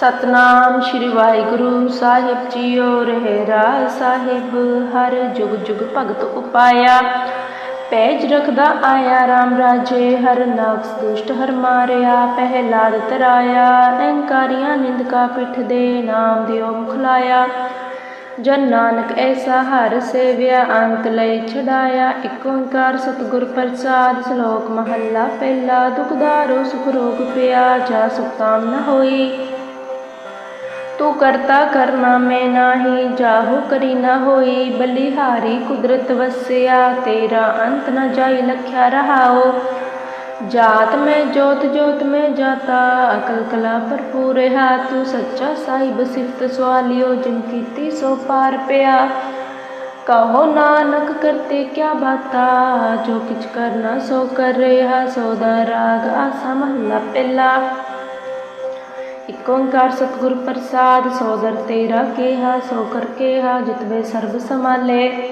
ਸਤਨਾਮ ਸ਼੍ਰੀ ਵਾਹਿਗੁਰੂ ਸਾਹਿਬ ਜੀਓ ਰਹਿਰਾ ਸਾਹਿਬ, ਹਰ ਜੁਗ ਜੁਗ ਭਗਤ ਉਪਾਇਆ। ਪੈਜ ਰਖਦਾ ਆਇਆ ਰਾਮ ਰਾਜੇ, ਹਰ ਨਾਕਸ ਦੁਸ਼ਟ ਹਰ ਮਾਰਿਆ, ਪਹਿਲਾਦ ਤਰਾਇਆ, ਅਹੰਕਾਰੀਆਂ ਨਿੰਦਕਾ ਪਿੱਠ ਦੇ ਨਾਮ ਦਿਓ ਮੁਖਲਾਇਆ। ਜਨ ਨਾਨਕ ਐਸਾ ਹਰ ਸੇਵਿਆ, ਅੰਤ ਲਈ ਛਡਾਇਆ, ਇਕ ਓੰਕਾਰ ਸਤਿਗੁਰ ਪ੍ਰਸਾਦ, ਸ਼ਲੋਕ ਮਹੱਲਾ ਪਹਿਲਾ ਦੁਖਦਾਰੋ ਸੁਖ ਰੋਗ ਪਿਆ, ਜਾ ਸੁਖਤਾਮ ਨ ਹੋਈ। तू करता करना मैं नाही, जाहु करी न होई। बलिहारी कुदरत वस्या, तेरा अंत न जाई लख्या रहाओ। जात में जोत जोत में जाता, अकल कला पर पूरे तू सच्चा साहिब सिफत सवालियो, जिन की सो पार पया। कहो नानक, करते क्या बाता? जो किच करना सो कर रहा सौदा राग आसा महला पेला। ਇਕ ਓੰਕਾਰ ਸਤਿਗੁਰ ਪ੍ਰਸਾਦ ਸੋਦਰ ਤੇਰਾ ਕੇਹਾ, ਸੋ ਕਰ ਕੇਹਾ, ਜਿਤਵੇ ਸਰਬ ਸਮਾਲੇ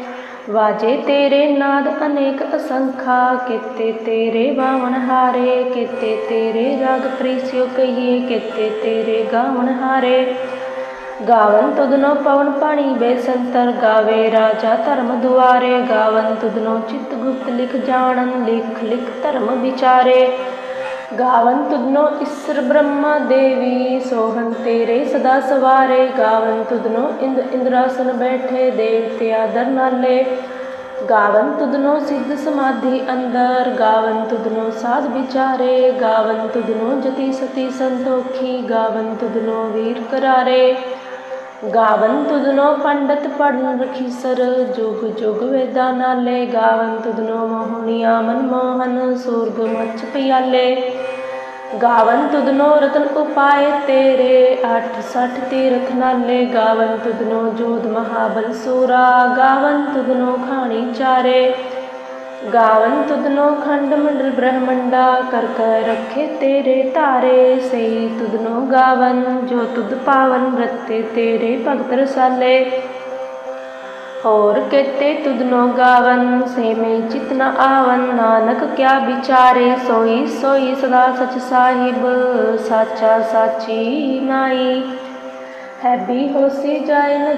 ਵਾਜੇ ਤੇਰੇ ਨਾਦ ਅਨੇਕ ਅਸੰਖਾ, ਕੀਤੇ ਤੇਰੇ ਬਾਵਨ ਹਾਰੇ, ਕੀਤੇ ਤੇਰੇ ਰਾਗ ਪ੍ਰੀਸਿਓ ਕਹੀਏ, ਕੀਤੇ ਤੇਰੇ ਗਾਵਨ ਹਾਰੇ। ਗਾਵਨ ਤੁਧਨੋ ਪਵਨ ਪਾਣੀ ਬੇਸੰਤਰ, ਗਾਵੇ ਰਾਜਾ ਧਰਮ ਦੁਆਰੇ। ਗਾਵਨ ਤੁਧਨੋ ਚਿਤ ਗੁਪਤ ਲਿਖ ਜਾਣਨ, ਲਿਖ ਲਿਖ ਧਰਮ ਵਿਚਾਰੇ। ਗਾਵਨ ਤੁਧਨੋ ਈਸਰ ਬ੍ਰਹਮਾ ਦੇਵੀ ਸੋਹਨ ਤੇਰੇ ਸਦਾ ਸਵਾਰੇ। ਗਾਵਨ ਤੁਧਨੋ ਇੰਦ ਇੰਦਰਾਸਨ ਬੈਠੇ ਦੇਵਤੇ ਆਦਰ ਨਾਲੇ। ਗਾਵਨ ਤੁਧਨੋ ਸਿੱਧ ਸਮਾਧੀ ਅੰਦਰ। ਗਾਵਨ ਤੁਧਨੋ ਸਾਧ ਵਿਚਾਰੇ। ਗਾਵਨ ਤੁਧਨੋ ਜਤੀ ਸਤੀ ਸੰਤੋਖੀ। ਗਾਵਨ ਤੁਧਨੋ ਵੀਰ ਕਰਾਰੇ। ਗਾਵਨ ਤੁਧਨੋ ਪੰਡਤ ਪੜਨ ਰਖੀਸਰ ਜੁਗ ਜੁਗ ਵੇਦਾ ਨਾਲੇ ਗਾਵਨ ਤੁਧਨੋ ਮੋਹਣੀਆ ਮਨ ਮੋਹਨ, ਸੂਰਗ ਮਚ ਪਿਆਲੇ। ਗਾਵਨ ਤੁਧਨੋ ਰਤਨ ਉਪਾਏ ਤੇਰੇ 860 ਤੀਰਥ ਨਾਲੇ। ਗਾਵਨ ਤੁਧਨੋ ਜੋਧ ਮਹਾਬਲ ਸੂਰਾ, ਗਾਵਨ ਤੁਧਨੋ ਖਾਣੀ ਚਾਰੇ। ਗਾਵਨ ਤੁਧਨੋ ਖੰਡ ਮੰਡਲ ਬ੍ਰਹਮੰਡਾ ਕਰ ਕਰ ਰੱਖੇ ਤੇਰੇ ਧਾਰੇ ਸਈ ਤੁਧਨੋ ਗਾਵਨ, ਜੋ ਤੁਧ ਪਾਵਨ ਰਤੇ ਤੇਰੇ ਭਗਤ ਰਸਾਲੇ। ਹੋਰ ਕੇਤੇ ਤੁਧਨੋ ਗਾਵਨ ਸੇਮੇ ਚਿਤ ਨ ਆਵਨ, ਨਾਨਕ ਕਿਆ ਵਿਚਾਰੇ, ਸੋਈ ਸੋਈ ਸਦਾ ਸਚ ਸਾਹਿਬ, ਸਾਚਾ ਸਾਚੀ ਨਾਈ। ਹੈ ਵੀ ਹੋਸੀ ਜਾਏ ਨ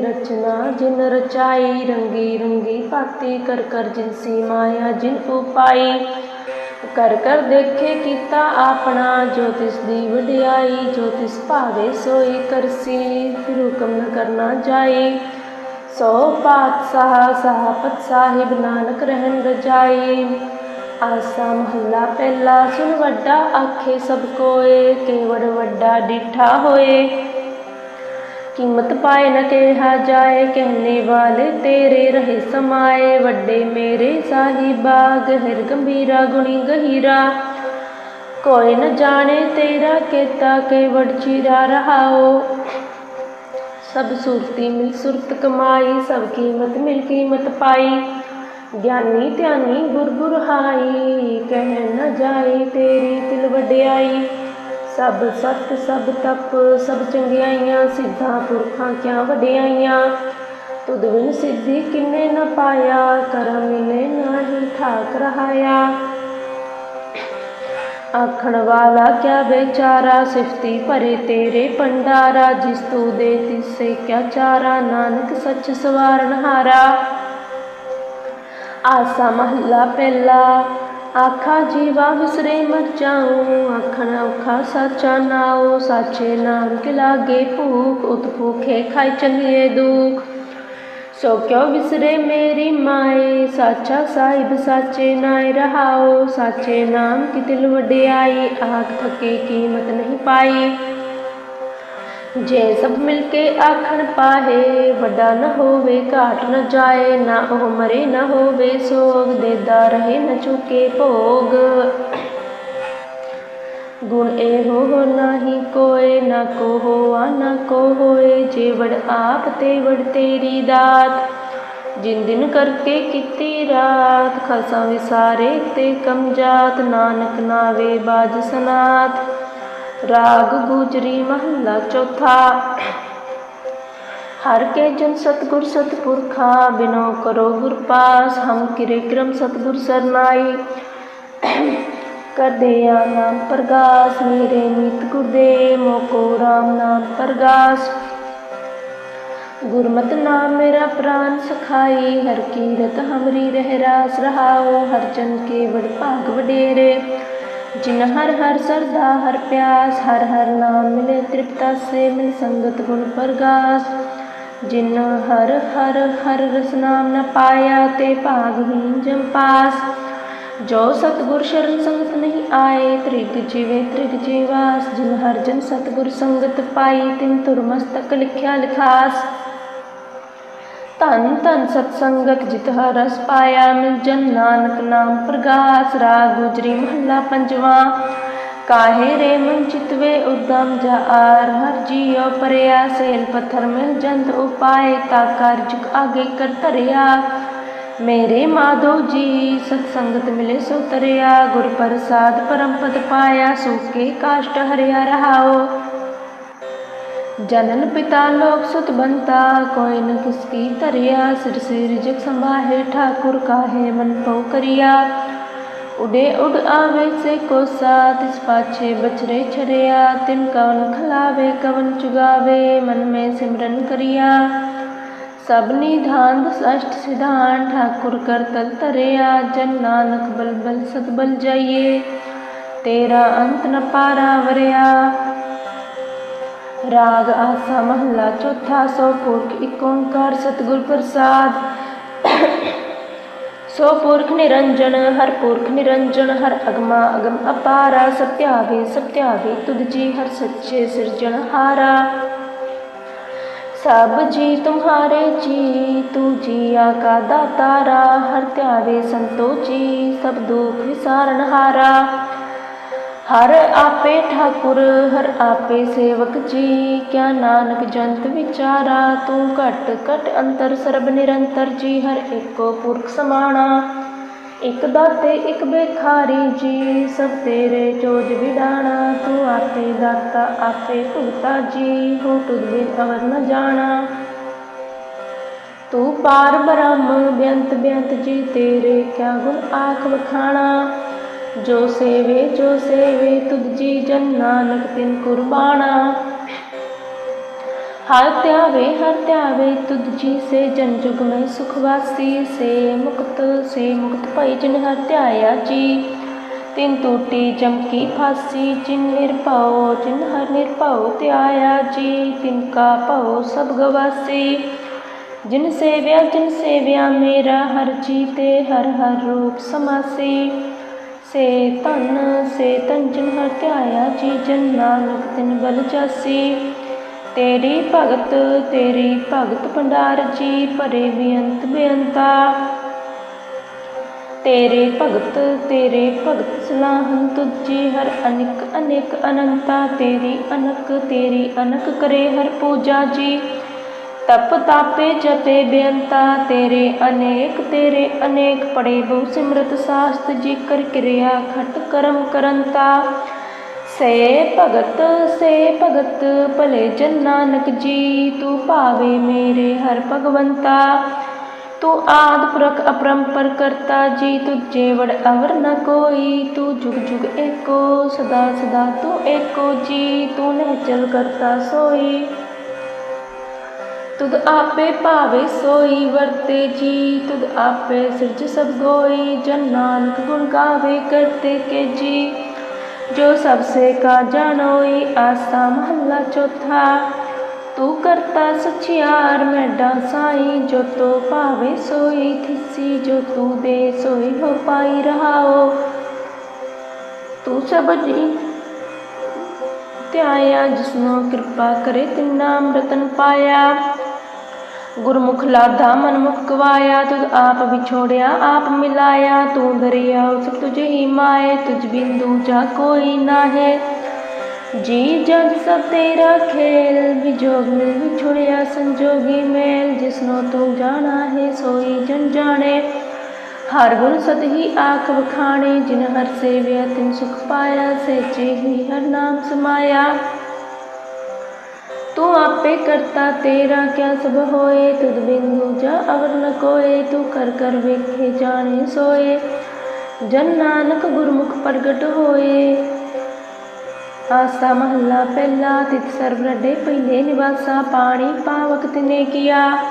ਰਚਨਾ ਜਿਨ ਰਚਾਈ, ਰੰਗੀ ਰੰਗੀ ਭਾਤੀ, ਕਰ ਕਰ ਜਿਨਸੀ ਮਾਇਆ ਜਿਨ ਉਪਾਈ। ਕਰ ਕਰ ਦੇਖੇ ਕੀਤਾ ਆਪਣਾ, ਜੋ ਤਿਸ ਦੀ ਵਡਿਆਈ, ਜੋ ਤਿਸ ਭਾਵੇ ਸੋਈ ਕਰਸੀ, ਫਿਰ ਹੁਕਮ ਨ ਕਰਨਾ ਜਾਈ। ਸੋ ਪਾਤ ਸਾਹ ਸਾਹਪਤ ਸਾਹਿਬ ਨਾਨਕ ਰਹਿਣ ਰਜਾਈ। ਆਸਾ ਮਹੱਲਾ ਪਹਿਲਾ ਸੁਨ ਵੱਡਾ ਆਖੇ ਸਭ ਕੋਏ, ਕੇਵੜ ਵੱਡਾ ਡਿਠਾ ਹੋਏ। ਕੀਮਤ ਪਾਏ ਨਾ ਕਿਹਾ ਜਾਏ ਕਹਿਣੇ ਵਾਲੇ ਤੇਰੇ ਰਹੇ ਸਮਾਏ, ਵੱਡੇ ਮੇਰੇ ਸਾਹਿਬਾ ਗਹਿਰ ਗੰਭੀਰਾ ਗੁਣੀ ਗਹੀਰਾ। ਕੋਈ ਨ ਜਾਣੇ ਤੇਰਾ ਕੀਤਾ ਕੇਵੜ ਚੀਰਾ ਰਹਾਓ। ਸਭ ਸੂਰਤੀ ਮਿਲ ਸੁਰਤ ਕਮਾਈ, ਸਭ ਕੀਮਤ ਮਿਲ ਕੀਮਤ ਪਾਈ। ਗਿਆਨੀ ਧਿਆਨੀ ਗੁਰ ਗੁਰ ਕਹਿ ਨ ਜਾਏ ਤੇਰੀ ਤਿਲ ਵਡਿਆਈ। ਸਭ ਸਤ ਸਭ ਤਪ ਸਭ ਚੰਗਿਆਈਆਂ ਸਿੱਧਾ ਪੁਰਖਾਂ ਕਿਆ ਵਡਿਆਈਆਂ ਤੁਧ ਬਿਨ ਸਿੱਧੀ ਕਿੰਨੇ ਨ ਪਾਇਆ ਕਰਮ ਮਿਲੇ ਨਾਹੀ ਠਾਕ ਰਹਾਇਆ ਆਖਣ ਵਾਲਾ ਕਿਆ ਬੇਚਾਰਾ ਸਿਫਤੀ ਭਰੇ ਤੇਰੇ ਪੰਡਾਰਾ ਜਿਸ ਤੂ ਦੇ ਤਿਸੇ ਕਿਆ ਚਾਰਾ ਨਾਨਕ ਸੱਚ ਸਵਾਰਨ ਹਾਰਾ ਆਸਾ ਮਹੱਲਾ ਪਹਿਲਾ ਆਖਾ ਜੀਵਾ ਵਿਸਰੇ ਮਰ ਜਾਉ ਆਖਣ ਔਖਾ ਸਾਚਾ ਨਾਉ ਸਾਚੇ ਨਾਮ ਕੇ ਲਾਗੇ ਭੂਖ ਉਤ ਭੂਖੇ ਖਾਈ ਚੰਗੇ ਦੁਖ ਸੋ ਕਿਉ ਵਿਸਰੇ ਮੇਰੀ ਮਾਏ ਸਾਚਾ ਸਾਹਿਬ ਸਾਚੇ ਨਾਇ ਰਹਾਓ ਸਾਚੇ ਨਾਮ ਕੀ ਤਿਲ ਵਡਿਆਈ ਆਖ ਥਕੇ ਕੀਮਤ ਨਹੀਂ ਪਾਈ ਜੇ ਸਭ ਮਿਲ ਕੇ ਆਖਣ ਪਾਹੇ, ਵੱਡਾ ਨਾ ਹੋਵੇ, ਘਾਟ ਨਾ ਜਾਏ, ਨਾ ਉਹ ਮਰੇ ਨਾ ਹੋਵੇ, ਸੋਗ ਦੇਦਾ ਰਹੇ ਨਾ ਚੁਕੇ ਭੋਗ। ਗੁਣ ਇਹੋ ਹੋ ਨਾਹੀ ਕੋਏ, ਨਾ ਕੋ ਹੋਆ ਨਾ ਕੋ ਹੋਏ ਜੇ ਵੜ ਆਪ ਤੇ ਵੜ ਤੇਰੀ ਦਾਤ। ਜਿਨ ਦਿਨ ਕਰਕੇ ਕੀਤੀ ਰਾਤ, ਖਸਾ ਵਿਸਾਰੇ ਤੇ ਕਮ ਜਾਤ, ਨਾਨਕ ਨਾਵੇ ਬਾਜ ਸਨਾਤ। राग गुजरी महला चौथा। हर के जन सतगुर सतपुरखा, बिनो करो गुर पास, हम किरे क्रम सतगुर सरनाई। कर दे नाम प्रगास, मेरे नित गुरदे मोको राम नाम प्रगास। गुरमत नाम मेरा प्राण सखाई, हर कीरत हमरी रह रास रहाओ, हर चंद के बड़ भाग वडेरे। ਜਿਨ ਹਰ ਹਰ ਸਰਦਾ, ਹਰ ਪਿਆਸ, ਹਰ ਹਰ ਨਾਮ ਮਿਲੇ, ਤ੍ਰਿਪਤਾ ਸੇ ਮਿਲ ਸੰਗਤ ਗੁਣ ਪ੍ਰਗਾਸ। ਜਿਨ ਹਰ ਹਰ ਹਰ ਰਸ ਨਾਮ ਨ ਪਾਇਆ, ਤੇ ਭਾਗਹੀਨ ਜਮ ਪਾਸ। ਜੋ ਸਤਗੁਰ ਸ਼ਰਨ ਸੰਗਤ ਨਹੀਂ ਆਏ, ਤ੍ਰਿਗ ਜੀਵੇ ਤ੍ਰਿਗ ਜੀਵਾਸ ਜਿਨ ਹਰ ਜਨ ਸਤਗੁਰ ਸੰਗਤ ਪਾਈ, ਤਿਨ ਤੁਰ ਮਸਤਕ ਲਿਖਿਆ ਲਿਖਾਸ। ਧੰਨ ਧੰਨ ਸਤ ਸੰਗਤ ਜਿਤ ਹਰ ਰਸ ਪਾਇਆ ਮਿਲ ਜਨ ਨਾਨਕ ਨਾਮ ਪ੍ਰਗਾਸ ਰਾਗ ਗੁਜਰੀ ਮਹੱਲਾ ਪੰਜਵਾ ਕਾਹੇ ਰੇ ਮਨ ਚਿਤਵੇ ਉਦਮ ਜਾ ਆਰ ਹਰ ਜੀਉ ਪਰਿਆ ਸੇਲ ਪੱਥਰ ਮਿਲ ਜੰਤ ਉਪਾਏ ਤਾ ਕਾਰਜ ਆਗੇ ਕਰ ਧਰਿਆ ਮੇਰੇ ਮਾਧੋ ਜੀ ਸਤ ਸੰਗਤ ਮਿਲੇ ਸੋ ਤਰਿਆ ਗੁਰ ਪ੍ਰਸਾਦ ਪਰਮ ਪਦ ਪਾਇਆ ਸੁਕੇ ਕਾਸ਼ਟ ਹਰਿਆ जनन पिता लोक सुत बनता, कोई न किसकी तरिया, सिर सिर जग संभाहे, ठाकुर का है मन पौ करिया। उडे उड आवे से कोसा इस पाछे बछरे छड़िया, तिन कवन खलावे, कवन चुगावे, मन में सिमरन करिया। सब निधान अष्ट सिद्धांत ठाकुर कर तल तरिया, जन नानक बल बल सद बल जाइए। तेरा अंत न पारा वरिया। राग आसा महला चौथा सौपुरख एक ओंकार सतगुर प्रसाद। सौ पुरख निरंजन, हर पुरख निरंजन, हर अगमा अगम अपारा। सत्याभि सत्याभि तुद जी, हर सच्चे सृजन हारा। सब जी, तुम्हारे जी, तू जी, आका दा तारा हर त्यावे संतोषी सब दुख विसारण हारा। ਹਰ ਆਪੇ ਠਾਕੁਰ, ਹਰ ਆਪੇ ਸੇਵਕ ਜੀ। ਕਿਆ ਨਾਨਕ ਜੰਤ ਵਿਚਾਰਾ, ਤੂੰ ਘਟ ਘਟ ਅੰਤਰ ਸਰਬ ਨਿਰੰਤਰ ਜੀ। ਹਰ ਏਕੋ ਪੁਰਖ ਸਮਾਣਾ, ਇਕ ਦਾਤੇ, ਇਕ ਬੇਖਾਰੀ ਜੀ। ਸਭ ਤੇਰੇ ਚੋਜ ਵਿਡਾਣਾ, ਤੂੰ ਆਪੇ ਦਾਤਾ, ਆਪੇ ਭੁਗਤਾ ਜੀ। ਹੋ ਤੁਧ ਬਿਨ ਅਵਰ ਨ ਜਾਣਾ। ਤੂੰ ਪਾਰ ਬ੍ਰਹਮ ਬੇਅੰਤ ਬੇਅੰਤ ਜੀ। ਤੇਰੇ ਕਿਆ ਗੁਣ ਆਖ ਵਖਾਣਾ। जो सेवे जो सेवे तुद जी जन नानक तिन कुर्बाना हर त्यावे हर त्यावे तुद जी से जन जुग में सुखवासी से मुक्त से मुक्त भई जिन हर त्याया जी। तिन टूटी जमकी फांसी, जिन निरपाओ जिन हर निरपाओ त्याया जी। तिनका पाओ सब गवासी। जिन सेव्या जिन सेव्या मेरा हर जीते, हर हर रूप समासी। ਸੇ ਧਨ ਸੇ ਤਨ ਹਰ ਧਿਆਇਆ ਜੀ ਜਨ ਨਾਨਕ ਤਿਨ ਬਲ ਜਾਸੀ। ਤੇਰੀ ਭਗਤ ਤੇਰੀ ਭਗਤ ਭੰਡਾਰ ਜੀ, ਭਰੇ ਬੇਅੰਤ ਬੇਅੰਤਾ। ਤੇਰੇ ਭਗਤ ਤੇਰੇ ਭਗਤ ਸਲਾਹਨ ਤੁਜੀ ਹਰ ਅਨਿਕ ਅਨੇਕ ਅਨੰਤਾ। ਤੇਰੀ ਅਨਕ ਤੇਰੀ ਅਨਕ ਕਰੇ ਹਰ ਪੂਜਾ ਜੀ। तप तापे जपे बेअंता तेरे अनेक तेरे अनेक पड़े बहु सिमृत शास्त्र जिकर क्रिया खट करम करंता। से भगत से भगत, भले जन नानक जी, तू पावे मेरे हर भगवंता। तू आद पुरख अपरंपर करता, जी तू जेवड़ अवर न कोई। तू जुग जुग एको, सदा सदा तू एको जी, तू नहीं चल करता सोई। तुद आपे पावे सोई, वरते जी तुद आपे सृज सब गोई, जन नानक गुण गावे करते के जी। जो सबसे का जानोई, आसा महला चौथा। तू करता सचियार मैं डांसाई, जो तो पावे सोई थिसी जो तू दे, सोई हो पाई रहा हो तू सब जी त्याया, जिसनों कृपा करे तिन अमृतन पाया। गुरमुख लाधा मनमुख गवाया, तुझ आप बिछोड़िया, आप मिलाया, तू दरिया उस तुझे ही माए, तुझ बिंदु जा कोई ना है जी जग सब तेरा खेल, बिजोग मिल बिछुड़िया संजोगी मेल जिसनो तू तो जाना है सोई जन जाने। हर गुण सत ही आख बखाने, जिन हर सेव्या तिन सुख पाया से ही हर नाम समाया। तू आपे करता तेरा क्या सब होए? तुद बिंदु जा अवर न कोए, तू कर कर वेखे जाने सोए। जन नानक गुरमुख प्रगट होए। आसा महला पहला तित सर्वरडे पहले निवासा पानी पावक तिने किया।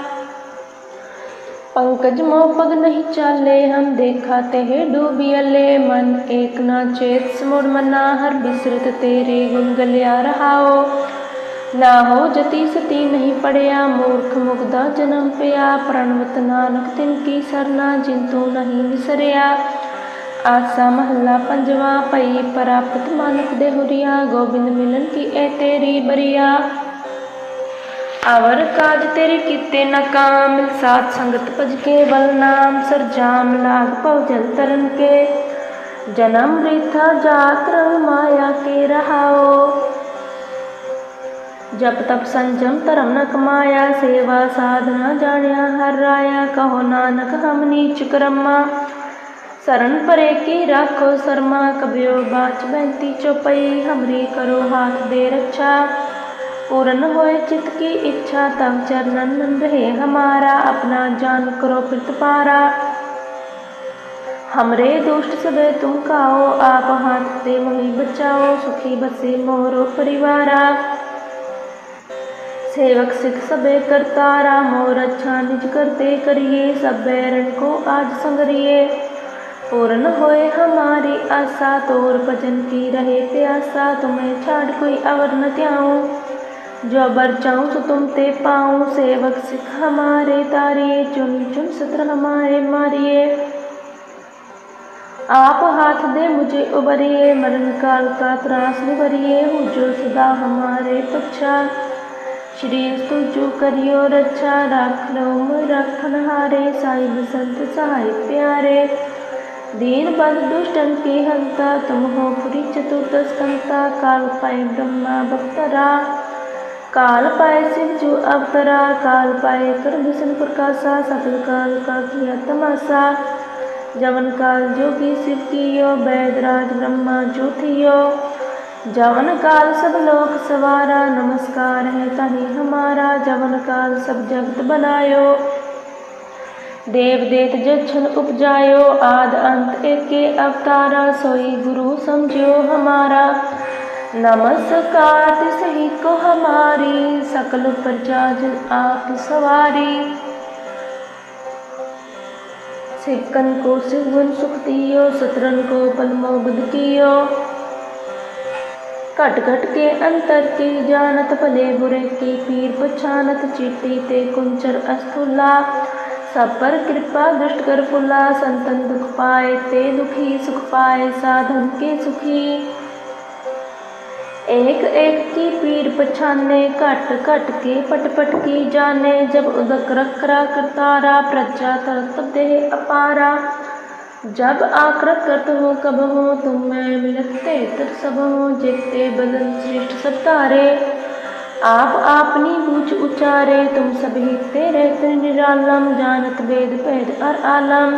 पंकज मोपग नहीं चाले, हम देखा तेहे डूबियले मन एक ना चेत समुर मना, हर बिसरत तेरे गुंगलिया रहाओ। ਨਾ ਹੋ ਜਤੀ ਸਤੀ ਨਹੀਂ ਪੜਿਆ, ਮੂਰਖ ਮੁਗਦਾ ਜਨਮ ਪਿਆ। ਪ੍ਰਣਵਤ ਨਾਨਕ ਤਿਨ ਕੀ ਸਰਨਾ ਜਿੰਤੂ ਨਹੀਂ ਵਿਸਰਿਆ। ਆਸਾ ਮਹੱਲਾ ਪੰਜਵਾ ਪਈ ਪ੍ਰਾਪਤ ਮਾਨਕ ਦੇ ਹੁਰੀਆ ਗੋਬਿੰਦ ਮਿਲਨ ਕੀ ਐ ਤੇਰੀ ਬਰੀਆ। ਅਵਰ ਕਾਜ ਤੇਰੇ ਕੀਤੇ ਨਕਾਮ ਸਾਥ ਸੰਗਤ ਭਜ ਕੇ ਬਲ ਨਾਮ। ਸਰਜਾਮ ਲਾਗ ਭਉ ਜਲ ਤਰਨ ਕੇ। ਜਨਮ ਰੀਥਾ ਜਾਤ ਰੰਗ ਮਾਇਆ ਕੇ ਰਹਾਓ। जप तप संजम धर्म न कमाया सेवा साधना जानिया हर राया कहो नानक हम नीच करमा शरण परे की राखो शर्मा कबियो बाच बैंती चौपई हमरी करो हाथ दे रक्षा पूर्ण होए चित्त की इच्छा तब चरणन मन रहे हमारा अपना जान करो पारा हमरे दुष्ट सबे तुम खाओ आप हाथ दे वही बचाओ सुखी बसे मोरो परिवारा सेवक सिख सबे करतारा मोर अच्छा निज करते करिए, सब बैरन को आज संगरिए। पूर्ण होए हमारी आशा, तोर भजन की रहे प्यासा, तुम्हें छाड़ कोई अवर न त्याऊं। जो बर चाहूँ तो तुम ते पाऊँ, सेवक सिख हमारे तारिए, चुन चुन सत्र हमारे मारिए। आप हाथ दे मुझे उबरिए, मरण काल का त्रास निभरिए हूँ जो सदा हमारे पक्षा। श्री जो करियो रक्षा रख लो रखन हारे साई बसंत सहाय प्यारे। दीन बल दुष्टन की हंता, तुम हो पुरी चतुर्दश कंता काल पाए ब्रह्मा भक्तरा काल पाए शिव जो अवतरा। काल पाए कर भीषण प्रकाशा सकल काल का किया तमाशा। जवन काल जो की शिव कियो वैदराज ब्रह्मा जो थियो। जवन काल सब लोक सवारा, नमस्कार है तही हमारा। जवन काल सब जगत बनायो। देव देत जक्षण उपजायो। आद अंत एक अवतारा, सोई गुरु समझो हमारा। नमस्कार सही को हमारी, सकल प्रजा आप सवारी। सिकन को सिवन सुख दियो, सतरन को पलमो बुद्ध कियो। घट घट के अंतर की जानत भले बुरे की पीर पछानत चीटी ते कुंचर अस्थुला। सब पर कृपा दृष्ट कर फुला, संतन दुख पाए ते दुखी, सुख पाए साधन के सुखी। एक एक की पीर पछाने घट घट के पट पट की जाने, जब उदक रखरा करतारा प्रजा तरत देह अपारा। जब आकृत करत हो कब हो तुम मैं मिलते तर सब हो जेते बदन श्रेष्ठ सब तारे आप आपनी बूझ उचारे तुम सभी तेरे निरालम जानत वेद भेद और आलम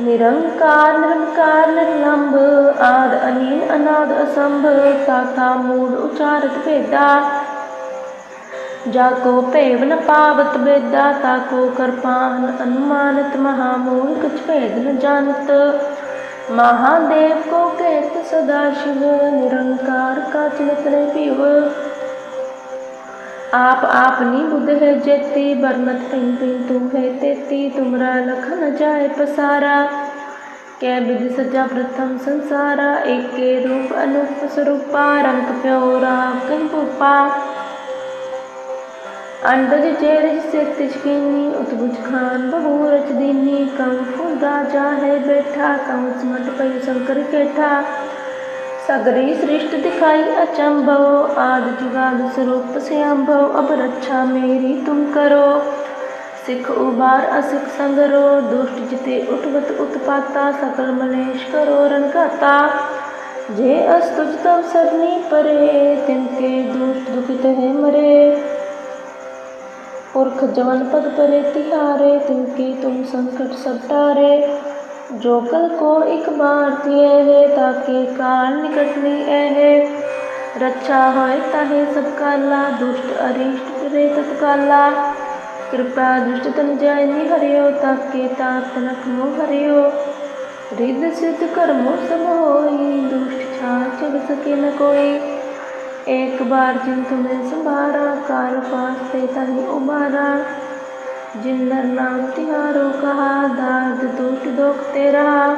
निरंकार निरंकार निर्लंब आद अनील अनाद असंभ ताता मूड उचारत भेदा जाको पेव न पावत बेदा ताको कृपान अनुमानत महामूल, कुछ भेद न जानत। महादेव को कहत सदा शिव, निरंकार का ने पीव। आप आपनी बुद्ध है जेती, बरमत पिन पिन तू है तेती, तुमरा लख न जाए पसारा। कै विधि सजा प्रथम संसारा, एक के रूप अनूप स्वरूपा, रंग प्योरा कहीं भूपा ਅੰਡਜ ਚੇਰਜ ਸਿਰਤ ਚਕੀਨੀ ਉਤਬੁਜ ਖਾਨ ਬਹੂਰਚ ਦੀਨੀ ਕਮ ਫੁੰਦਾ ਜਾਹੇ, ਬੈਠਾ ਕਮ ਸਮਟ ਪਈ ਸ਼ੰਕਰ ਕੇਠਾ। ਸਗਰੀ ਸ੍ਰਿਸ਼ਟ ਦਿਖਾਈ ਅਚੰਭਵ ਆਦ ਜੁਗਾਦ ਸਰੂਪ ਸਿਆੰਭਵ ਅਬ ਰੱਛਾ ਮੇਰੀ ਤੁਮ ਕਰੋ। ਸਿੱਖ ਉਬਾਰ ਅਸਿਖ ਸੰਗਰੋ, ਦੁਸ਼ਟ ਜਿਤੇ ਉਠਵਤ ਉਤਪਾਤਾ, ਸਕਲ ਮਲੇਸ਼ ਕਰੋ ਰਣਗਾਤਾ ਜੇ ਅਸਤੁਜ ਤਮ ਸਰਨੀ ਪਰੇ, ਤਿਨ ਕੇ ਦੁਸ਼ਟ ਦੁਖਿਤ ਹੈ ਮਰੇ। पुरख जवन पद परे तिहारे, तिनके तुम संकट सब टारे। जो कल को एक बार दिए है, ताकि काल निकटनी है रक्षा होए ताहे सब काला, दुष्ट अरिष्ट करे तत्काला। कृपा दुष्ट तन जाय नि हरियो, ताके ताप तनक नो हरियो। रिद सिद्ध कर्मो सब होई, दुष्ट छाछ जग सके न कोई। एक बार जिन तुम्हें संभारा, कार फास्ते तही उबारा। जिन नर नाम तिहारो कहा दाद दुष्ट दोखते रहा।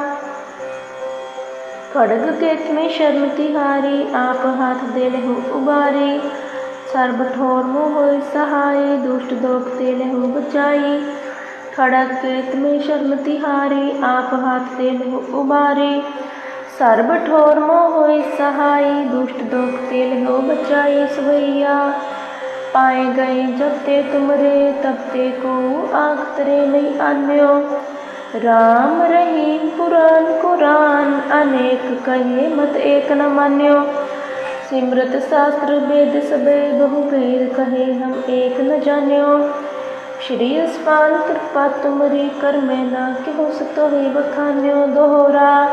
खड़ग केत में शर्म तिहारी आप हाथ दे लहु उबारी। सर्ब ठोर मोह सहाय, दुष्ट दोखते लहु बचाई। खड़ग केत में शर्म तिहारी, आप हाथ दे लहु उबारी। ਸਰਬ ਠੋਰ ਮੋ ਹੋਈ ਸਹਾਈ, ਦੁਸ਼ਟ ਦੁਖ ਤੇ ਲੋ ਬਚਾਈ ਸਵਈਆ। ਪਾਏ ਗਏ ਜਬ ਤੇ ਤੁਮਰੇ, ਤਬ ਤੇ ਕੋ ਆਖ ਤਰੇ ਨਹੀਂ ਆਨਿਓ। ਰਾਮ ਰਹੀ ਪੁਰਾਨ ਕੁਰਾਨ, ਅਨੇਕ ਕਹੇ ਮਤ ਏਕ ਨ ਮਾਨਿਓ। ਸਿਮਰਤ ਸਾਸਤਰ ਵੇਦ ਸਬੇ, ਬਹੁ ਭੇਦ ਕਹੇ ਹਮ ਏਕ ਨ ਜਾਣਿਓ। ਸ਼੍ਰੀ ਅਸਪਾਨ ਕਿਰਪਾ ਤੁਮਰੀ ਕਰ ਮੈਂ ਨਾ ਕਿਹੋ ਸਤੋ ਹੀ ਬਖਾਨਿਓ ਦੋਹਰਾ।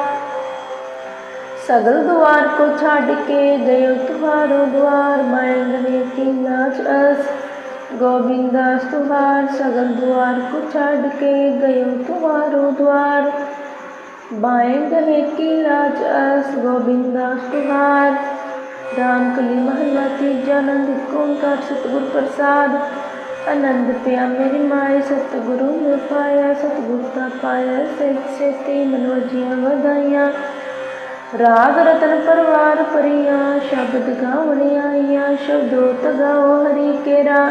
सगल द्वार को छाड़ के गयो तुम्हारो द्वार माएँगे की नाच अस। गोविंदास तुहार सगल द्वार को छाड़ के गयो तुम्हारो द्वार बाएँ गहे की राज अस। गोविंदास तुहार राम कली महला तीजा नंद ओंकार सतगुरु प्रसाद। आनंद पिया मेरी माए, सतगुरु ने पाया, सतगुरु का पाया सच से मनोजियाँ वधाइया राग रतन परवार परिया, शब्द गावने आइया शब्दों गाओ हरि केरा।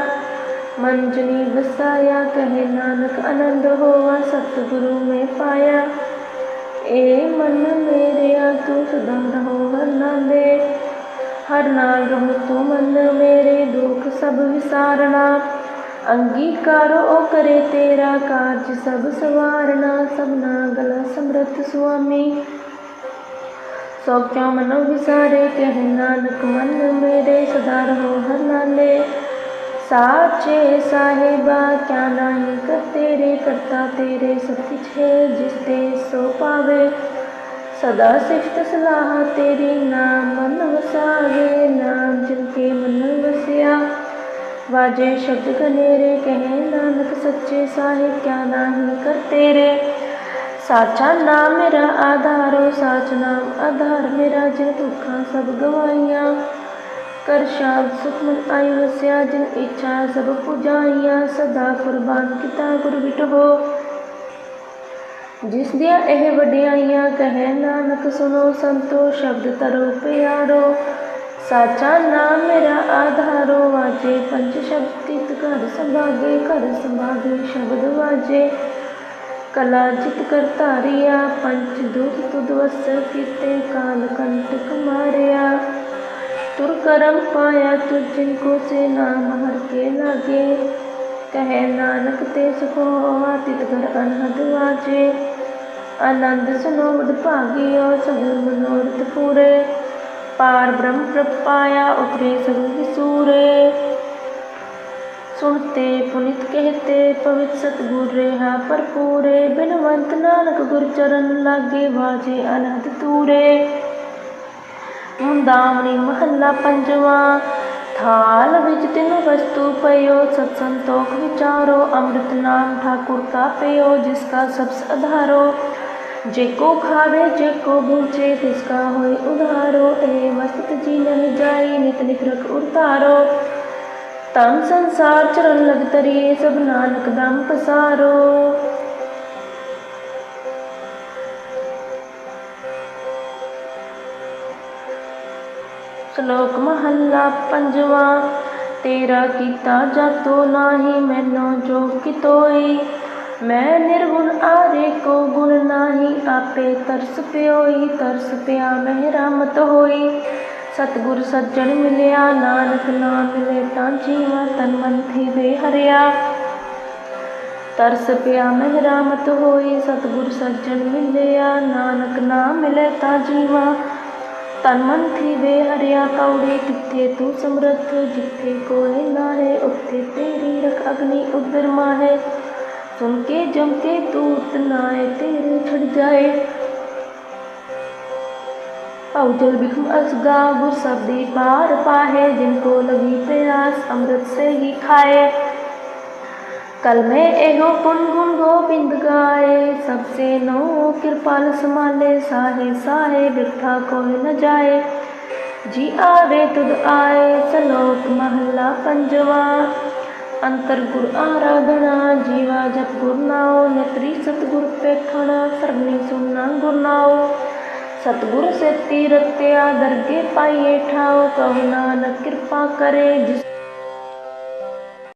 मंजनी बसाया कहे नानक आनंद होवा, सतगुरु में पाया। ए मन मेरे तू सदा रहो हर नांदे हर नाल रहो तू मन मेरे, दुख सब विसारना अंगीकारो ओ करे तेरा कार्य सब सवारना सब ना गला समृत स्वामी। ਸੋ ਕਿਆ ਮਨੋ ਵਿਸਾਰੇ ਕਹਿ ਨਾਨਕ ਮਨ ਮੇਰੇ ਸਦਾ ਰਹੋ ਹਰ ਨਾਲੇ। ਸਾਚੇ ਸਾਹਿਬਾ, ਕਿਆ ਨਾਹੀ ਕਰ ਤੇਰੇ ਕਰਤਾ ਤੇਰੇ ਸਭ ਛੇ, ਜਿਸ ਤੇ ਸੋ ਪਾਵੇ। ਸਦਾ ਸਿਫਤ ਸਲਾਹ ਤੇਰੀ ਨਾਮ ਮਨ ਵਸਾਵੇ, ਨਾਮ ਜਿਨ ਕੇ ਮਨ ਵਸਿਆ। ਵਾਜੇ ਸ਼ਬਦ ਕਨੇਰੇ, ਕਹਿ ਨਾਨਕ ਸੱਚੇ ਸਾਹਿਬ, ਕਿਆ ਨਾਹੀ ਕਰ ਤੇਰੇ। ਸਾਚਾ ਨਾਮ ਮੇਰਾ ਆਧਾਰੋ, ਸਾਚ ਨਾਮ ਆਧਾਰ ਮੇਰਾ ਜੇ ਦੁੱਖਾਂ ਸਭ ਗਵਾਈਆਂ ਕਰ ਸ਼ਾਬ ਸੁਖਮਨ ਆਈ ਵਸਿਆ ਜਿਨ ਇੱਛਾ ਸਭ ਪੁਜਾਈਆਂ। ਸਦਾ ਕੁਰਬਾਨ ਕੀਤਾ ਗੁਰ ਬਿਟਹੋ ਜਿਸ ਦੀਆਂ ਇਹ ਵਡਿਆਈਆਂ, ਕਹੈ ਨਾਨਕ ਸੁਨੋ ਸੰਤੋ ਸ਼ਬਦ ਤਰੋ ਪਿਆਰੋ। ਸਾਚਾ ਨਾਮ ਮੇਰਾ ਆਧਾਰੋ, ਵਾਜੇ ਪੰਜ ਸ਼ਬਦ ਤਿਤ ਘਰ ਸੰਭਾਗੇ ਘਰ ਸੰਭਾਗੇ ਸ਼ਬਦ ਵਾਜੇ। ਕਲਾਜਿਤ ਕਰ ਧਾਰਿਆ ਪੰਚ ਦੂਤ ਤੁਧ ਵਸ ਕੀਤੇ, ਕਾਲ ਕੰਟਕ ਮਾਰਿਆ। ਤੁਰ ਕਰਮ ਪਾਇਆ ਤੁਝ ਜਿਨ ਕੋ ਸੇ ਨਾਮ ਹਰ ਕੇ ਲਾਗੇ। ਕਹਿ ਨਾਨਕ ਤੇ ਸੁਖੋ ਹੋਆ ਤਿਤ ਘਰ ਅਨਹਦ ਵਾਜੇ। ਆਨੰਦ ਸੁਨੋ ਮਦ ਭਾਗਿਓ ਸਗਲ ਮਨੋਰਥ ਪੂਰੇ। ਪਾਰ ਬ੍ਰਹਮ ਪ੍ਰਪਾਇਆ ਉਤਰੇ ਸਗਲ ਸੂਰੇ सुनते पुनित कहते पवित सतगुर रेहा पर पूरे बिनवंत नानक गुर चरण लागे बाजे अनहद तूरे मुंदावनी महला पंजवा थाल विच तिन वस्तु पयो सत्संतोख विचारो अमृत नाम ठाकुर का पयो जिसका सबस आधारो जेको खावे जेको भूचे तिसका होए उधारो ए वस्त जी नहीं जाई नित निखरक उतारो ਤਨ ਸੰਸਾਰ ਚਰਨ ਲਗ ਤਰੀਏ ਸਭ ਨਾਨਕ ਦਮ ਪਸਾਰੋ। ਸ਼ਲੋਕ ਮਹੱਲਾ ਪੰਜਵਾਂ, ਤੇਰਾ ਕੀਤਾ ਜਾਤੋ ਨਾਹੀ, ਮੈਨੂੰ ਜੋ ਕਿਤੋਈ। ਮੈਂ ਨਿਰਗੁਣ ਆਰੇ ਕੋ ਗੁਣ ਨਾਹੀ, ਆਪੇ ਤਰਸ ਪਿਓਈ, ਤਰਸ ਪਿਆ ਮਹਿ ਰਾਮਤ ਹੋਈ। ਸਤਗੁਰ ਸੱਜਣ ਮਿਲਿਆ ਨਾਨਕ ਨਾਮ ਮਿਲੇ ਤਾਂ ਜੀਵਾ ਤਨ ਮਨ ਥੀ ਵੇ ਹਰਿਆ ਤਰਸ ਪਿਆ ਮਹਿ ਰਾਮਤ ਹੋਈ ਸਤਗੁਰ ਸੱਜਣ ਮਿਲਿਆ ਨਾਨਕ ਨਾਮ ਮਿਲੇ ਤਾਂ ਜੀਵਾ ਤਨ ਮਨ ਥੀ ਵੇ ਹਰਿਆ ਕੌੜੇ ਕਿੱਥੇ ਤੂੰ ਸਮਰਥ ਜਿੱਥੇ ਕੋਈ ਨਾ ਹੈ ਉੱਥੇ ਤੇਰੀ ਰਖ ਅਗਨੀ ਉਦਰ ਮਾਹੇ ਸੁਣ ਕੇ ਜਮ ਕੇ ਤੂਤ ਨਾਏ ਤੇਰੇ ਛੜ ਜਾਏ अवजल बिखु असगा गुरसबदी पार पाहे, जिनको लगी प्यास अमृत से ही खाए। कल में एहो गुन गुन गोविंद गाए, सबसे नो कृपाल समाले साहे साहे बिरथा कोई न जाए। जी आवे तुद आए, सलोक महला पंजवा, अंतर गुर आराधना, जीवा जप गुरनाओ नेत्री सतगुर पे खड़ा सरनी सुनना गुरनाओ सतगुर से तीरथ के पाइए ठाओ कहो नानक कृपा करे जिस